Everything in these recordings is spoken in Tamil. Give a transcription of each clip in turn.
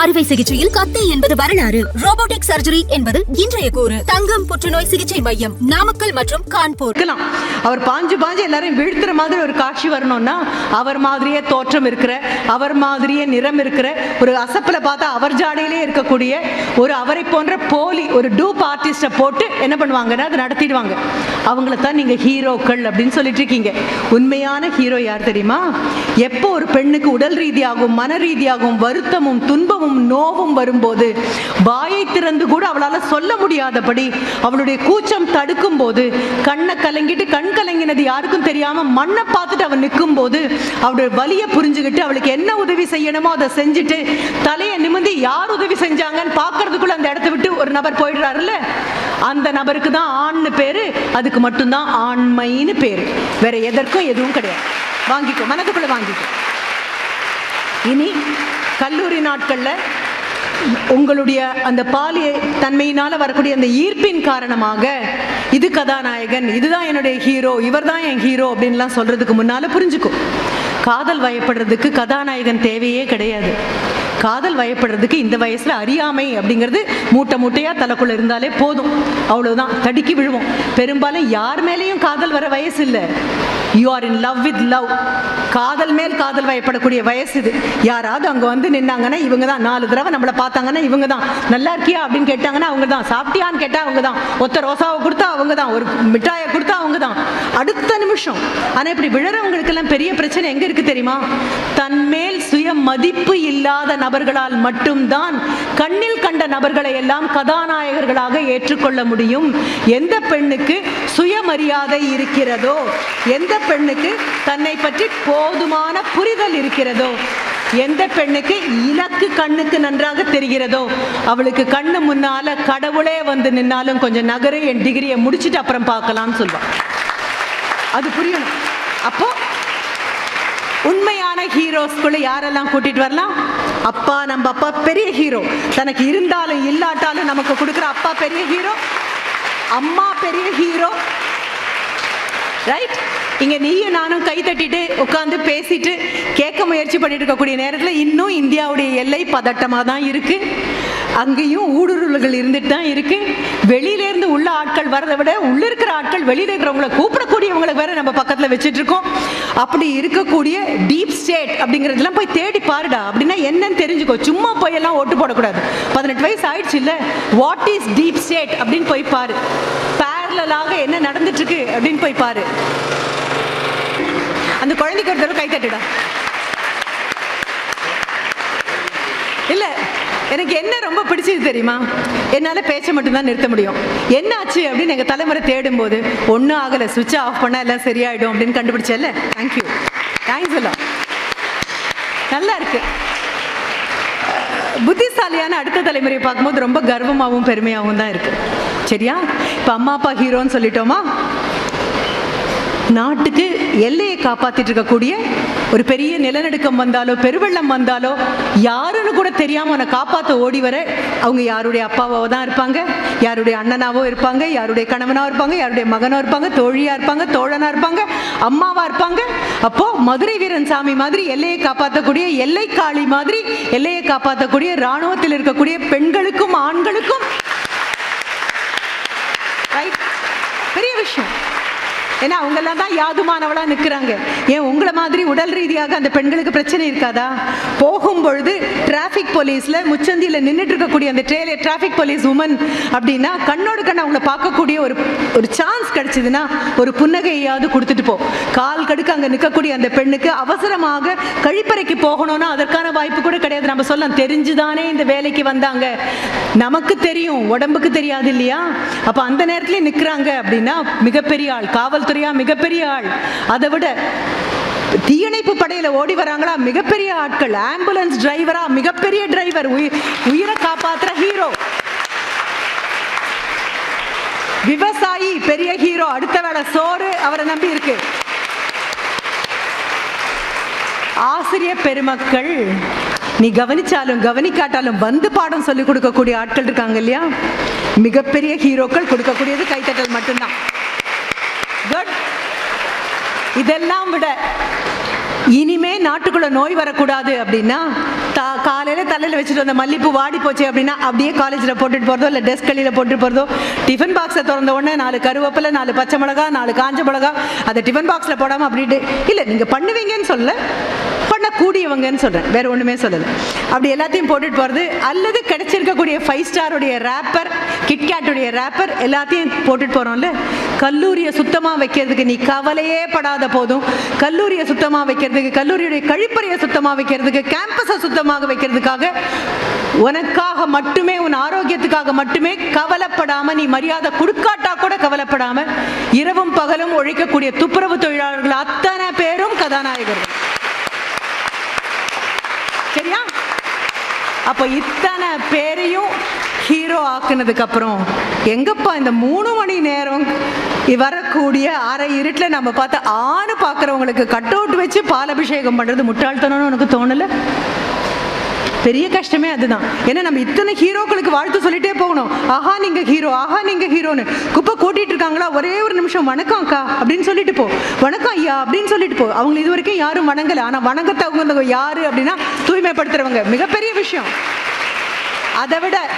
அறுவை சிகிச்சையில் கத்தி என்பது வரலாறு. ரோபோட்டிக் சர்ஜரி என்பது இன்றைய கூறு. தங்கம் புற்றுநோய் சிகிச்சை மையம் நாமக்கல் மற்றும் கான்பூர். அவர் பாஞ்சு பாஞ்சு எல்லாரையும் வீழ்த்துற மாதிரி ஒரு காட்சி வரணும்னா அவர் மாதிரியே தோற்றம் இருக்கிற அவர் மாதிரியே நிறம் இருக்கிற ஒரு அசப்பில் பார்த்தா அவர் ஜாடையிலே இருக்கக்கூடிய ஒரு அவரை போன்ற போலி ஒரு டூப் ஆர்டிஸ்டை போட்டு என்ன பண்ணுவாங்கன்னா அதை நடத்திடுவாங்க. அவங்கள தான் நீங்கள் ஹீரோக்கள் அப்படின்னு சொல்லிட்டு இருக்கீங்க உண்மையான ஹீரோ யார் தெரியுமா? எப்போ ஒரு பெண்ணுக்கு உடல் ரீதியாகவும் மன ரீதியாகவும் வருத்தமும் துன்பமும் நோவும் வரும்போது வாயை திறந்து கூட அவளால் சொல்ல முடியாதபடி அவளுடைய கூச்சம் தடுக்கும் போது கண்ணை கலங்கிட்டு கண் கலங்கினது யாருக்கும் தெரியாம மண்ணை பார்த்துட்டு அவன் நிற்கும் போது அவளுடைய வலியை புரிஞ்சுக்கிட்டு அவளுக்கு என்ன உதவி செய்யணுமோ அதை செஞ்சுட்டு தலையை நிமிர்ந்து யார் உதவி செஞ்சாங்கன்னு பார்க்கறதுக்குள்ள அந்த இடத்த விட்டு ஒரு நபர் போயிடுறாருல்ல? அந்த நபருக்கு தான் ஆண்னு பேரு அதுக்கு மட்டும்தான் ஆண்மைன்னு பேர். வேற எதற்கும் எதுவும் கிடையாது. வாங்கிக்கோ மனதுக்குள்ள வாங்கிக்கோ. இனி கல்லூரி நாட்கள்ல உங்களுடைய அந்த பாலிய தன்மையினால வரக்கூடிய அந்த ஈர்ப்பின் காரணமாக இது கதாநாயகன் இதுதான் என்னுடைய ஹீரோ இவர் தான் என் ஹீரோ அப்படின்லாம் சொல்றதுக்கு முன்னால புரிஞ்சுக்கும் காதல் வயப்படுறதுக்கு கதாநாயகன் தேவையே கிடையாது. காதல் வயப்படுறதுக்கு இந்த வயசுல அறியாமை அப்படிங்கிறது மூட்டை மூட்டையா தலைக்குள்ள இருந்தாலே போதும். அவ்வளவுதான். தடுக்கி விழுவோம். பெரும்பாலும் யார் மேலேயும் காதல் வர வயசு இல்லை. You are in love with love காதல் மேல் காதல் வயப்படக்கூடிய வயசு இது. யாராவது அங்க வந்து நின்னாங்கன்னா இவங்க தான் நாலு தடவை நம்மளை பார்த்தாங்கன்னா இவங்க தான் நல்லா இருக்கியா அப்படின்னு கேட்டாங்கன்னா அவங்க தான் சாப்பிட்டியான்னு கேட்டா அவங்க தான் ஒத்த ரோசாவை கொடுத்தா அவங்க தான் ஒரு மிட்டாயை கொடுத்தா அவங்க தான் அடுத்த நிமிஷம். ஆனா இப்படி விழறவங்களுக்கெல்லாம் பெரிய பிரச்சனை எங்க இருக்கு தெரியுமா? தன்மேல் சுய மதிப்பு இல்லாத நபர்களால் மட்டும்தான் கண்ணில் கண்ட நபர்களை எல்லாம் கதாநாயகர்களாக ஏற்றுக்கொள்ள முடியும். எந்த பெண்ணுக்கு சுயமரியாதை இருக்கிறதோ எந்த பெண்ணுக்கு தன்னை பற்றி போதுமான புரிதல் இருக்கிறதோ எந்த பெண்ணுக்கு இலக்கு கண்ணுக்கு நன்றாக தெரிகிறதோ அவளுக்கு கண்ணு முன்னால கடவுளே வந்து நின்னாலும் கொஞ்சம் நகரு என் டிகிரியை முடிச்சிட்டு அப்புறம் பார்க்கலாம்னு சொல்லுவான் அது புரியணும். அப்போ உண்மையான ஹீரோஸ்குள்ள யாரெல்லாம் கூட்டிட்டு வரலாம்? அப்பா நம்ம அப்பா பெரிய ஹீரோ தனக்கு இருந்தாலும் இல்லாட்டாலும் நமக்கு கொடுக்குற அப்பா பெரிய ஹீரோ அம்மா பெரிய ஹீரோ ரைட் இங்க நீயும் நானும் கை தட்டிட்டு உட்காந்து பேசிட்டு கேட்க முயற்சி பண்ணிட்டு இருக்கக்கூடிய நேரத்தில் இன்னும் இந்தியாவுடைய எல்லை பதட்டமாக தான் இருக்கு. அங்கேயும் ஊடுருவல்கள் இருந்துட்டு தான் இருக்கு. வெளியிலேருந்து உள்ள ஆட்கள் வரதை விட உள்ள இருக்கிற ஆட்கள் வெளியில இருக்கிறவங்கள கூப்பிடக்கூடியவங்களை வேற நம்ம பக்கத்துல வச்சுட்டு இருக்கோம். அப்படி இருக்கக்கூடிய டீப் ஸ்டேட் அப்படிங்கிறதெல்லாம் போய் தேடி பாருடா. அப்படின்னா என்னன்னு தெரிஞ்சுக்கோ. சும்மா போய் எல்லாம் ஓட்டு போடக்கூடாது. பதினெட்டு வயசு ஆயிடுச்சு இல்ல? வாட் இஸ் டீப் ஸ்டேட் அப்படின்னு போய் பாரு. பேரலாக என்ன நடந்துட்டு இருக்கு அப்படின்னு போய் பாரு. அந்த குழந்தைக்கு ஒரு தடவை கை தட்டுடா. இல்லை எனக்கு என்ன ரொம்ப பிடிச்சது தெரியுமா? என்னால் பேச்ச மட்டும்தான் நிறுத்த முடியும். என்ன ஆச்சு அப்படின்னு எங்கள் தலைமுறை தேடும் போது ஒன்றும் ஆகலை சுவிட்ச் ஆஃப் பண்ணால் எல்லாம் சரியாயிடும் அப்படின்னு கண்டுபிடிச்சல தேங்க்யூ தேங்க்ஸ் எல்லாம் நல்லா இருக்கு. புத்திசாலியான அடுத்த தலைமுறையை பார்க்கும்போது ரொம்ப கர்வமாகவும் பெருமையாகவும் தான் இருக்கு. சரியா? இப்போ அம்மா அப்பா ஹீரோன்னு சொல்லிட்டோமா? நாட்டுக்கு எல்லையை காப்பாற்றிட்டு இருக்கக்கூடிய ஒரு பெரிய நிலநடுக்கம் வந்தாலோ பெருவெள்ளம் வந்தாலோ யாருன்னு கூட தெரியாமல் அவனை காப்பாத்த ஓடி வர அவங்க யாருடைய அப்பாவோ தான் இருப்பாங்க. யாருடைய அண்ணனாவோ இருப்பாங்க யாருடைய கணவனாக இருப்பாங்க யாருடைய மகனாக இருப்பாங்க தோழியாக இருப்பாங்க தோழனாக இருப்பாங்க அம்மாவாக இருப்பாங்க. அப்போ மதுரை வீரன் சாமி மாதிரி எல்லையை காப்பாற்றக்கூடிய எல்லை காளி மாதிரி எல்லையை காப்பாற்றக்கூடிய ராணுவத்தில் இருக்கக்கூடிய பெண்களுக்கும் ஆண்களுக்கும். ரைட் பெரிய விஷயம். ஏன்னா அவங்கெல்லாம் தான் யாதுமானவளாக நிற்கிறாங்க ஏன் உங்களை மாதிரி உடல் ரீதியாக அந்த பெண்களுக்கு பிரச்சனை இருக்காதா? போகும் பொழுது டிராஃபிக் போலீஸில் முச்சந்தியில் நின்றுட்டு இருக்கக்கூடிய அந்த ட்ரெயிலர் டிராஃபிக் போலீஸ் உமன் அப்படின்னா கண்ணோடு கண் அவங்கள பார்க்கக்கூடிய ஒரு ஒரு சான்ஸ் கிடைச்சதுன்னா ஒரு புன்னகையாவது கொடுத்துட்டு போ. கால் கடுக்க அங்கே நிற்கக்கூடிய அந்த பெண்ணுக்கு அவசரமாக கழிப்பறைக்கு போகணும்னா அதற்கான வாய்ப்பு கூட கிடையாது. நம்ம சொல்லலாம் தெரிஞ்சுதானே இந்த வேலைக்கு வந்தாங்க. நமக்கு தெரியும் உடம்புக்கு தெரியாது இல்லையா? அப்போ அந்த நேரத்துலேயே நிற்கிறாங்க அப்படின்னா மிகப்பெரிய ஆள் காவல் காவல்துறையா மிகப்பெரிய ஆள். அதை விட தீயணைப்பு படையில ஓடி வராங்களா? மிகப்பெரிய ஆட்கள். ஆம்புலன்ஸ் டிரைவரா மிகப்பெரிய டிரைவர் உயிரை காப்பாத்துற ஹீரோ விவசாயி பெரிய ஹீரோ அடுத்த வேலை சோறு அவரை நம்பி இருக்கு. ஆசிரிய பெருமக்கள் நீ கவனிச்சாலும் கவனிக்காட்டாலும் வந்து பாடம் சொல்லிக் கொடுக்கக்கூடிய ஆட்கள் இருக்காங்க இல்லையா? மிகப்பெரிய ஹீரோக்கள் கொடுக்கக்கூடியது கைத்தட்டல் மட்டும்தான். இதெல்லாம் விட இனிமே நாட்டுக்குள்ள நோய் வரக்கூடாது அப்படின்னா தா காலையில் தலையில் வச்சுட்டு வந்த மல்லிப்பூ வாடி போச்சு அப்படின்னா அப்படியே காலேஜில் போட்டுட்டு போகிறதோ இல்லை டெஸ்க் கழியில் போட்டுட்டு போகிறதோ டிஃபன் பாக்ஸை திறந்த உடனே நாலு கருவேப்பிலை நாலு பச்சை மிளகா நாலு காஞ்ச மிளகா அதை டிஃபன் பாக்ஸில் போடாமல் அப்படின்ட்டு இல்லை நீங்கள் பண்ணுவீங்கன்னு சொல்ல பண்ணக்கூடியவங்கன்னு சொல்கிறேன் வேற ஒன்றுமே சொல்லலை. அப்படி எல்லாத்தையும் போட்டுட்டு போகிறது அல்லது கிடைச்சிருக்கக்கூடிய ஃபைவ் ஸ்டாருடைய ரேப்பர் கிட்கேட்டுடைய ரேப்பர் எல்லாத்தையும் போட்டுட்டு போகிறோம்ல கல்லூரியை சுத்தமாக வைக்கிறதுக்கு நீ கவலையே படாத போதும். கல்லூரியை சுத்தமாக வைக்கிறதுக்கு கல்லூரியுடைய கழிப்பறையை சுத்தமாக வைக்கிறதுக்கு கேம்பஸை சுத்தமாக வைக்கிறதுக்காக உனக்காக மட்டுமே உன் ஆரோக்கியத்துக்காக மட்டுமே கவலைப்படாம நீ மரியாதை கொடுக்காட்டா கூட கவலைப்படாம இரவும் பகலும் உழைக்கக்கூடிய துப்புரவு தொழிலாளர்கள் அத்தனை பேரும் கதாநாயகர்கள் சரியா அப்போ இத்தனை பேரையும் ஹீரோ ஆக்குனதுக்கு அப்புறம் எங்கப்பா இந்த மூணு மணி நேரம் வரக்கூடிய அரை இருட்டில் நம்ம பார்த்து ஆணு பார்க்குறவங்களுக்கு கட் அவுட் வச்சு பாலபிஷேகம் பண்ணுறது முட்டாள்தனம்னு உனக்கு தோணலை? பெரிய கஷ்டமே அதுதான். ஏன்னா நம்ம இத்தனை ஹீரோக்களுக்கு வாழ்த்து சொல்லிட்டே போகணும். ஆஹா நீங்க ஹீரோ ஆஹா நீங்க ஹீரோன்னு. குப்பை கூட்டிட்டு இருக்காங்களா? ஒரே ஒரு நிமிஷம் வணக்கம் அக்கா அப்படின்னு சொல்லிட்டு போ. வணக்கம் ஐயா அப்படின்னு சொல்லிட்டு போ. அவங்க இது வரைக்கும் யாரும் வணங்கல. ஆனா வணங்கத்தவங்க யாரு அப்படின்னா தூய்மைப்படுத்துறவங்க. மிகப்பெரிய விஷயம். அதை விட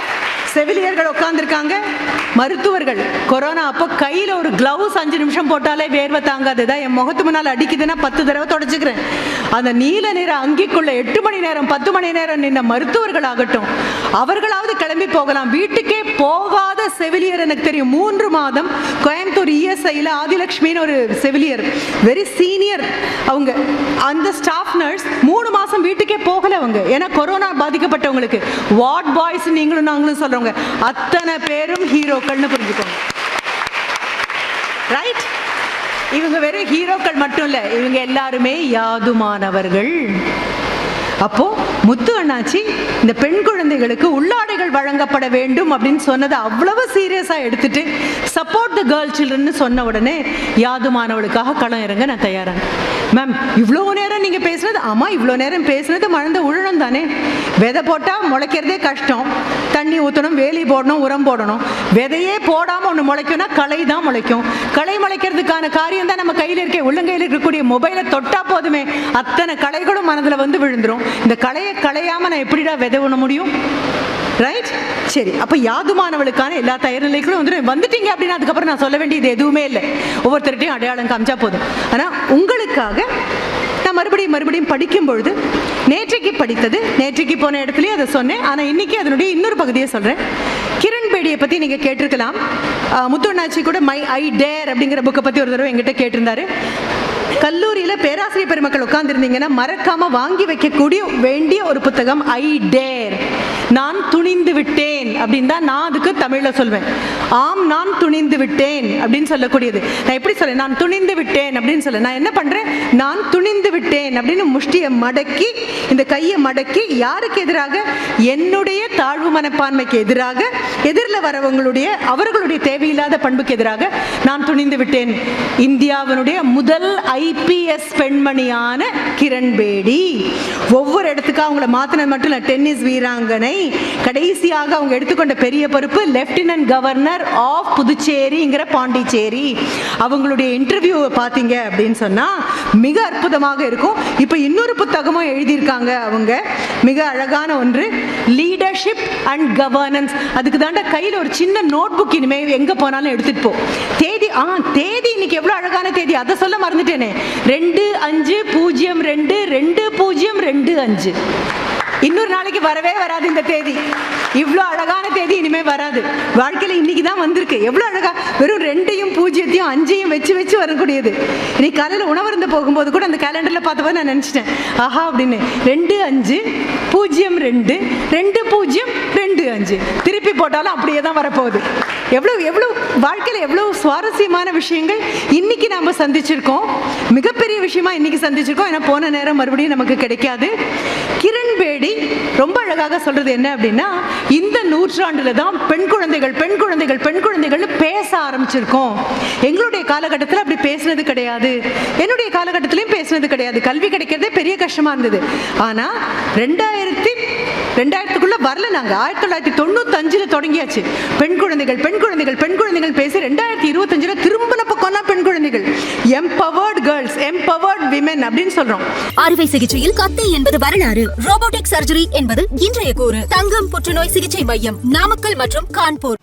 செவிலியர்கள் உட்காந்துருக்காங்க மருத்துவர்கள் கொரோனா அப்போ கையில் ஒரு கிளவுஸ் அஞ்சு நிமிஷம் போட்டாலே வேர்வை தாங்காது. தான் என் முகத்து முன்னால் அடிக்குதுன்னா பத்து தடவை தொடச்சிக்கிறேன். அந்த நீல நிற அங்கிக்குள்ள எட்டு மணி நேரம் பத்து மணி நேரம் நின்ன மருத்துவர்கள் ஆகட்டும் அவர்களாவது கிளம்பி போகலாம். வீட்டுக்கே போகாத செவிலியர் எனக்கு தெரியும். மூன்று மாதம் கோயம்புத்தூர் இஎஸ்ஐயில் ஆதிலக்ஷ்மின்னு ஒரு செவிலியர் வெரி சீனியர் அவங்க அந்த ஸ்டாஃப் நர்ஸ் மூணு மாதம் வீட்டுக்கே போகல அவங்க. ஏன்னா கொரோனா பாதிக்கப்பட்டவங்களுக்கு. வார்ட் பாய்ஸ் நீங்களும் நாங்களும் சொல்கிறவங்க அத்தனை பேரும் ஹீரோக்கள்னு புரிஞ்சுக்கோங்க. ரைட் இவங்க வெறும் ஹீரோக்கள் மட்டும் இல்லை இவங்க எல்லாருமே யாதுமானவர்கள். அப்போ முத்து அண்ணாச்சி இந்த பெண் குழந்தைகளுக்கு உள்ளாடைகள் வழங்கப்பட வேண்டும் அப்படின்னு சொன்னதை அவ்வளவு சீரியஸா எடுத்துட்டு சப்போர்ட் த கேர்ள் சில்ட்ரன் சொன்ன உடனே யாதுமானவளுக்காக களம் இறங்க நான் தயாரான மேம் இவ்வளோ நேரம் நீங்க பேசுனது ஆமா இவ்வளோ நேரம் பேசுனது மழந்த உழணும் தானே. விதை போட்டா முளைக்கிறதே கஷ்டம். தண்ணி ஊற்றணும் வேலி போடணும் உரம் போடணும். விதையே போடாம ஒன்று முளைக்கும்னா களை தான் முளைக்கும். களை முளைக்கிறதுக்கான காரியம் தான் நம்ம கையில் இருக்க. உள்ளங்கையில் இருக்கக்கூடிய மொபைலை தொட்டா போதுமே. அத்தனை களைகளும் மனதில் வந்து விழுந்துரும். இந்த களையை களையாமல் நான் எப்படிடா விதை உண்ண முடியும்? ரைட் சரி அப்போ யாதுமானவளுக்கான எல்லா தயார் நிலைகளும் வந்து வந்துட்டீங்க அப்படின்னா அதுக்கப்புறம் நான் சொல்ல வேண்டியது எதுவுமே இல்லை. ஒவ்வொருத்தர்கிட்டையும் அடையாளம் காமிச்சா போதும். ஆனால் உங்களுக்காக நான் மறுபடியும் மறுபடியும் படிக்கும் பொழுது நேற்றைக்கு படித்தது நேற்றைக்கு போன இடத்துலையும் அதை சொன்னேன். ஆனால் இன்னைக்கு அதனுடைய இன்னொரு பகுதியை சொல்கிறேன் கிரண் பேடியை நீங்கள் கேட்டிருக்கலாம். முத்துண்ணாச்சி முத்துவண்ணாச்சி கூட மை ஐ டேர் அப்படிங்கிற புக்கை பற்றி ஒரு தடவை எங்கிட்ட கேட்டிருந்தாரு. கல்லூரியில பேராசிரியர் பெருமக்கள் உட்கார்ந்துருந்தீங்கன்னா மறக்காம வாங்கி வைக்கக்கூடிய வேண்டிய ஒரு புத்தகம் ஐ டேர் நான் துணிந்து விட்டேன் அப்படின்னு தான் நான் அதுக்கு தமிழில் சொல்வேன். ஆம் நான் துணிந்து விட்டேன் அப்படின்னு சொல்லக்கூடியது. நான் எப்படி சொல்ல நான் துணிந்து விட்டேன் அப்படின்னு சொல்ல நான் என்ன பண்ணுறேன் நான் துணிந்து விட்டேன் அப்படின்னு முஷ்டியை மடக்கி இந்த கையை மடக்கி யாருக்கு எதிராக? என்னுடைய தாழ்வு மனப்பான்மைக்கு எதிராக எதிரில் வரவங்களுடைய அவர்களுடைய தேவையில்லாத பண்புக்கு எதிராக நான் துணிந்து விட்டேன். இந்தியாவினுடைய முதல் ஐபிஎஸ் பெண்மணியான கிரண் பேடி ஒவ்வொரு இடத்துக்கு அவங்கள மாத்தினது மட்டும் இல்லை டென்னிஸ் வீராங்கனை கடைசியாக அவங்க எடுத்துக்கொண்ட பெரிய பொறுப்பு லெப்டினன்ட் கவர்னர் ஆஃப் புதுச்சேரிங்கிற பாண்டிச்சேரி அவங்களுடைய இன்டர்வியூவை பார்த்தீங்க அப்படின்னு சொன்னா மிக அற்புதமாக இருக்கும். இப்போ இன்னொரு புத்தகமும் எழுதியிருக்காங்க அவங்க. மிக அழகான ஒன்று லீடர்ஷிப் அண்ட் கவர்னன்ஸ் அதுக்கு தாண்ட கையில் ஒரு சின்ன நோட் புக் இனிமேல் எங்கே போனாலும் எடுத்துகிட்டு போ. தேதி ஆ தேதி இன்னைக்கு எவ்வளோ அழகான தேதி? அதை சொல்ல மறந்துட்டேனே. ரெண்டு அஞ்சு பூஜ்ஜியம் ரெண்டு ரெண்டு பூஜ்ஜியம் ரெண்டு அஞ்சு. இன்னொரு நாளைக்கு வரவே வராது இந்த தேதி. இவ்வளோ அழகான தேதி இனிமே வராது. வாழ்க்கையில் இன்னைக்கு தான் வந்திருக்கு. எவ்வளோ அழகா வெறும் ரெண்டையும் பூஜ்ஜியத்தையும் அஞ்சையும் வச்சு வச்சு வரக்கூடியது. இன்னைக்கு காலையில் உணவருந்து போகும்போது கூட அந்த கேலண்டரில் பார்த்தப்போ நான் நினச்சிட்டேன். ஆஹா அப்படின்னு. ரெண்டு அஞ்சு பூஜ்ஜியம் ரெண்டு ரெண்டு பூஜ்ஜியம் ரெண்டு அஞ்சு. திருப்பி போட்டாலும் அப்படியே தான் வரப்போகுது. எவ்வளோ எவ்வளோ வாழ்க்கையில் எவ்வளோ சுவாரஸ்யமான விஷயங்கள் இன்னைக்கு நாம் சந்திச்சிருக்கோம். மிகப்பெரிய விஷயமா இன்னைக்கு சந்திச்சிருக்கோம். ஏன்னா போன நேரம் மறுபடியும் நமக்கு கிடைக்காது. கிரண் பேடி ரொம்ப அழகாக சொல்றது என்ன அப்படின்னா இந்த நூற்றாண்டுல தான் பெண் குழந்தைகள் பெண் குழந்தைகள் பெண் குழந்தைகள் பேச ஆரம்பிச்சிருக்கோம். எங்களுடைய காலகட்டத்தில் அப்படி பேசுனது கிடையாது. என்னுடைய கால காலகட்டத்திலையும் பேசினது கிடையாது. கல்வி கிடைக்கிறதே பெரிய கஷ்டமா இருந்தது. ஆனா ரெண்டாயிரத்தி ரெண்டாயிரத்துக்குள்ள வரல நாங்க. ஆயிரத்தி தொள்ளாயிரத்தி தொண்ணூத்தஞ்சுல தொடங்கியாச்சு. பெண் குழந்தைகள் பெண் குழந்தைகள் பெண் குழந்தைகள் பேசி ரெண்டாயிரத்தி இருபத்தஞ்சுல திரும்பின பக்கம்லாம் பெண் குழந்தைகள். எம்பவர்ட் கேர்ள்ஸ் எம்பவர்ட் விமென் அப்படின்னு சொல்றோம். அறுவை சிகிச்சையில் கத்தை என்பது வரலாறு. ரோபோட்டிக் சர்ஜரி என்பது இன்றைய கூறு. தங்கம் புற்றுநோய் சிகிச்சை மையம் நாமக்கல் மற்றும் கான்பூர்.